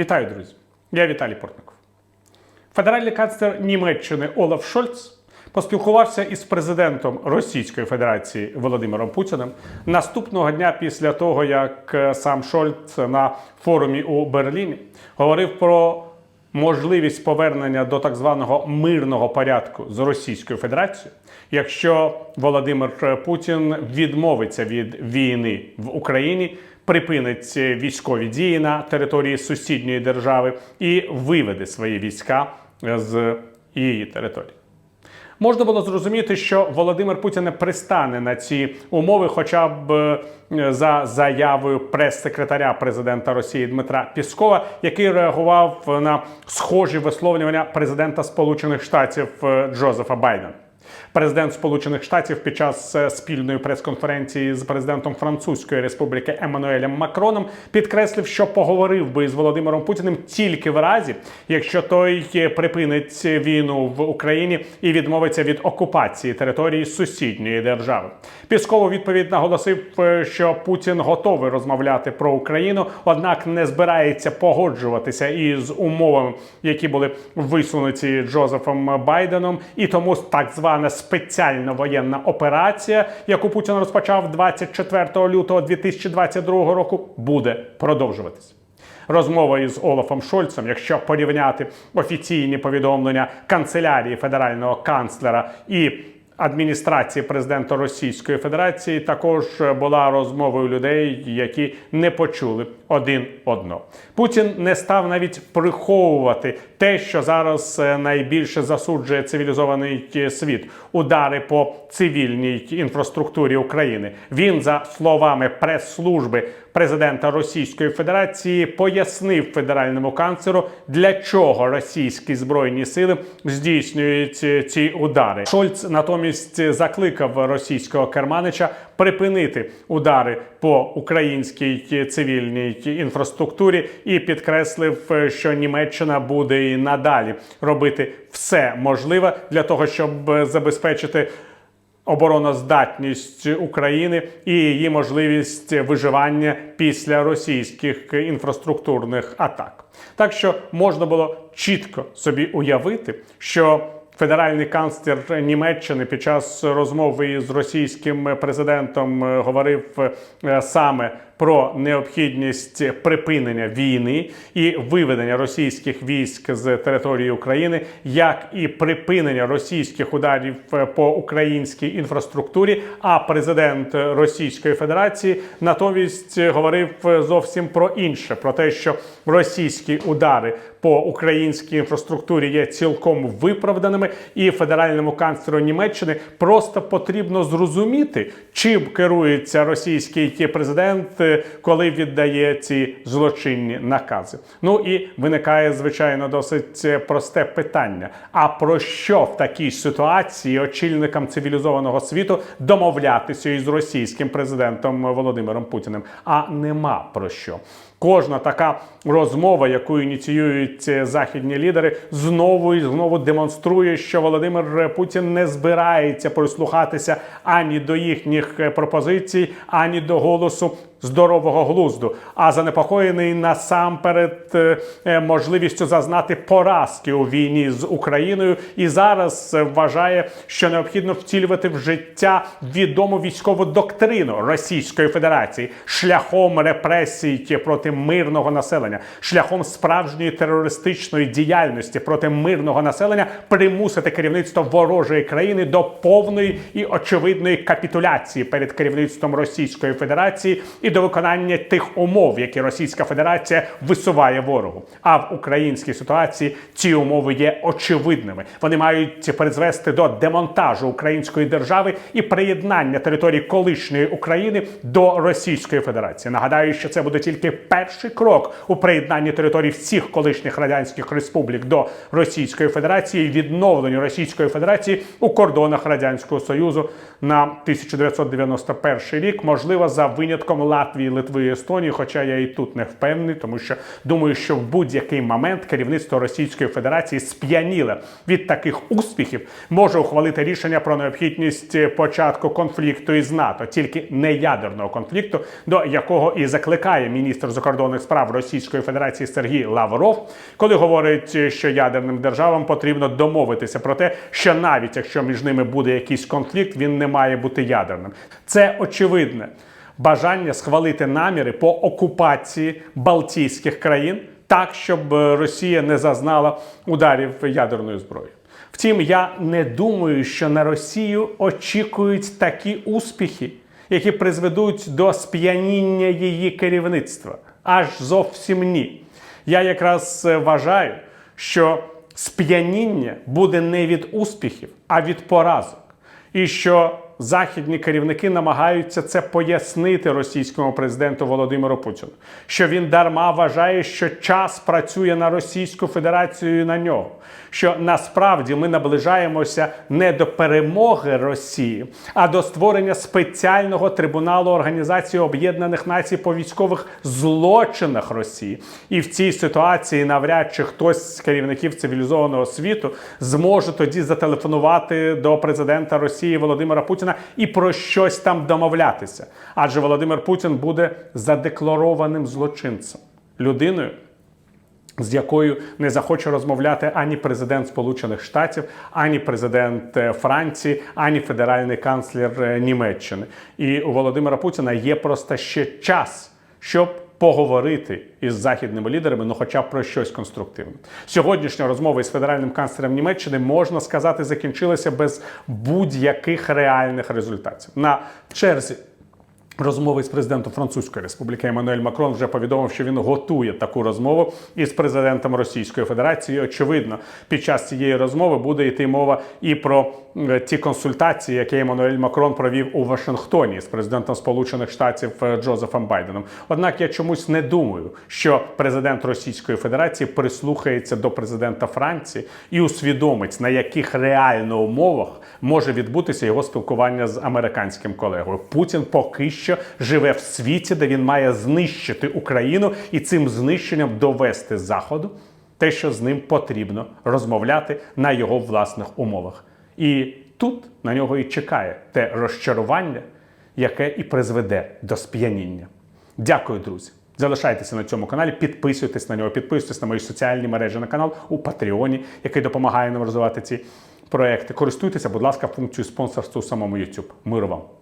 Вітаю, друзі! Я Віталій Портников. Федеральний канцлер Німеччини Олаф Шольц поспілкувався із президентом Російської Федерації Володимиром Путіним наступного дня після того, як е, сам Шольц на форумі у Берліні говорив про можливість повернення до так званого мирного порядку з Російською Федерацією, якщо Володимир Путін відмовиться від війни в Україні, припинить військові дії на території сусідньої держави і виведе свої війська з її території. Можна було зрозуміти, що Володимир Путін не пристане на ці умови, хоча б е, за заявою прес-секретаря президента Росії Дмитра Піскова, який реагував на схожі висловлювання президента Сполучених Штатів е, Джозефа Байдена. Президент Сполучених Штатів під час е, спільної прес-конференції з президентом Французької Республіки Еммануелем Макроном підкреслив, що поговорив би з Володимиром Путіним тільки в разі, якщо той е, припинить війну в Україні і відмовиться від окупації території сусідньої держави. Пісков у відповідь наголосив, е, що Путін готовий розмовляти про Україну, однак не збирається погоджуватися із умовами, які були висунуті Джозефом Байденом, і тому так звана спеціальна воєнна операція, яку Путін розпочав 24 лютого 2022 року, буде продовжуватись. Розмова із Олафом Шольцем, якщо порівняти офіційні повідомлення канцелярії федерального канцлера і адміністрації президента Російської Федерації, також була розмовою людей, які не почули один одного. Путін не став навіть приховувати те, що зараз е, найбільше засуджує цивілізований е, світ удари по цивільній інфраструктурі України. Він, за словами прес-служби президента Російської Федерації, пояснив федеральному канцлеру, для чого російські збройні сили здійснюють е, ці удари. Шольц натомість закликав російського керманича припинити удари по українській цивільній інфраструктурі і підкреслив, що Німеччина буде і надалі робити все можливе для того, щоб забезпечити обороноздатність України і її можливість виживання після російських інфраструктурних атак. Так що можна було чітко собі уявити, що Федеральний канцлер Німеччини під час розмови з російським президентом е, говорив е, саме про необхідність припинення війни і виведення російських військ з території України, як і припинення російських ударів е, по українській інфраструктурі. А президент Російської Федерації натомість говорив зовсім про інше: про те, що російські удари по українській інфраструктурі є цілком виправданими, і федеральному канцлеру Німеччини просто потрібно зрозуміти, чим керується російський президент, коли віддає ці злочинні накази. Ну і виникає звичайно досить просте питання: а про що в такій ситуації очільникам цивілізованого світу домовлятися із російським президентом Володимиром Путіним? А нема про що. Кожна така розмова, яку ініціюють західні лідери, знову і знову демонструє, що Володимир Путін не збирається прислухатися ані до їхніх пропозицій, ані до голосу здорового глузду, а занепокоєний насамперед е, можливістю зазнати поразки у війні з Україною, і зараз вважає, що необхідно втілювати в життя відому військову доктрину Російської Федерації шляхом репресій проти мирного населення, шляхом справжньої терористичної діяльності проти мирного населення примусити керівництво ворожої країни до повної і очевидної капітуляції перед керівництвом Російської Федерації і до виконання тих умов, які Російська Федерація висуває ворогу. А в українській ситуації ці умови є очевидними. Вони мають призвести до демонтажу української держави і приєднання території колишньої України до Російської Федерації. Нагадаю, що це буде тільки перший крок у приєднанні територій всіх колишніх радянських республік до Російської Федерації, і відновленню Російської Федерації у кордонах радянського союзу на 1991 рік, можливо, за винятком Латвії, Литви, і Естонії. Хоча я і тут не впевнений, тому що думаю, що в будь-який момент керівництво Російської Федерації сп'яніле від таких успіхів, може ухвалити рішення про необхідність початку конфлікту із НАТО, тільки не ядерного конфлікту, до якого і закликає міністр закордонних справ Російської Федерації Сергій Лавров, коли говорить, що ядерним державам потрібно домовитися про те, що навіть якщо між ними буде якийсь конфлікт, він не має бути ядерним. Це очевидне бажання схвалити наміри по окупації Балтійських країн так, щоб е, Росія не зазнала ударів ядерною зброєю. Втім, я не думаю, що на Росію очікують такі успіхи, які призведуть до сп'яніння її керівництва. Аж зовсім ні. Я якраз е, вважаю, що сп'яніння буде не від успіхів, а від поразок. І що західні керівники намагаються це пояснити російському президенту Володимиру Путіну, що він дарма вважає, що час працює на Російську Федерацію і на нього. Що насправді ми наближаємося не до перемоги Росії, а до створення спеціального трибуналу Організації Об'єднаних Націй по військових злочинах Росії. І в цій ситуації навряд чи хтось з керівників цивілізованого світу зможе тоді зателефонувати до президента Росії Володимира Путіна і про щось там домовлятися. Адже Володимир Путін буде задекларованим злочинцем, людиною. З якою не захоче розмовляти ані президент Сполучених Штатів, ані президент е, Франції, ані федеральний канцлер е, Німеччини. І у Володимира Путіна є просто ще час, щоб поговорити із західними лідерами, ну хоча б про щось конструктивне. Сьогоднішня розмова із федеральним канцлером Німеччини можна сказати закінчилася без будь-яких реальних результатів. На черзі Розмови з президентом Французької республіки Еммануель Макрон вже повідомив, що він готує таку розмову із президентом Російської Федерації. Очевидно, під час цієї розмови буде йти мова і про ті консультації, які Еммануель Макрон провів у Вашингтоні з президентом Сполучених Штатів е, Джозефом Байденом. Однак я чомусь не думаю, що президент Російської Федерації прислухається до президента Франції і усвідомить, на яких реально умовах може відбутися його спілкування з американським колегою. Путін поки що живе в світі, де він має знищити Україну і цим знищенням довести заходу те, що з ним потрібно розмовляти на його власних умовах. І тут на нього і чекає те розчарування, яке і призведе до сп'яніння. Дякую, друзі. Залишайтеся на цьому каналі, підписуйтесь на нього, підписуйтесь на мої соціальні мережі на канал у Патреоні, який допомагає нам розвивати ці проекти. Користуйтеся, будь ласка, функцією спонсорства у самому YouTube. Миру вам!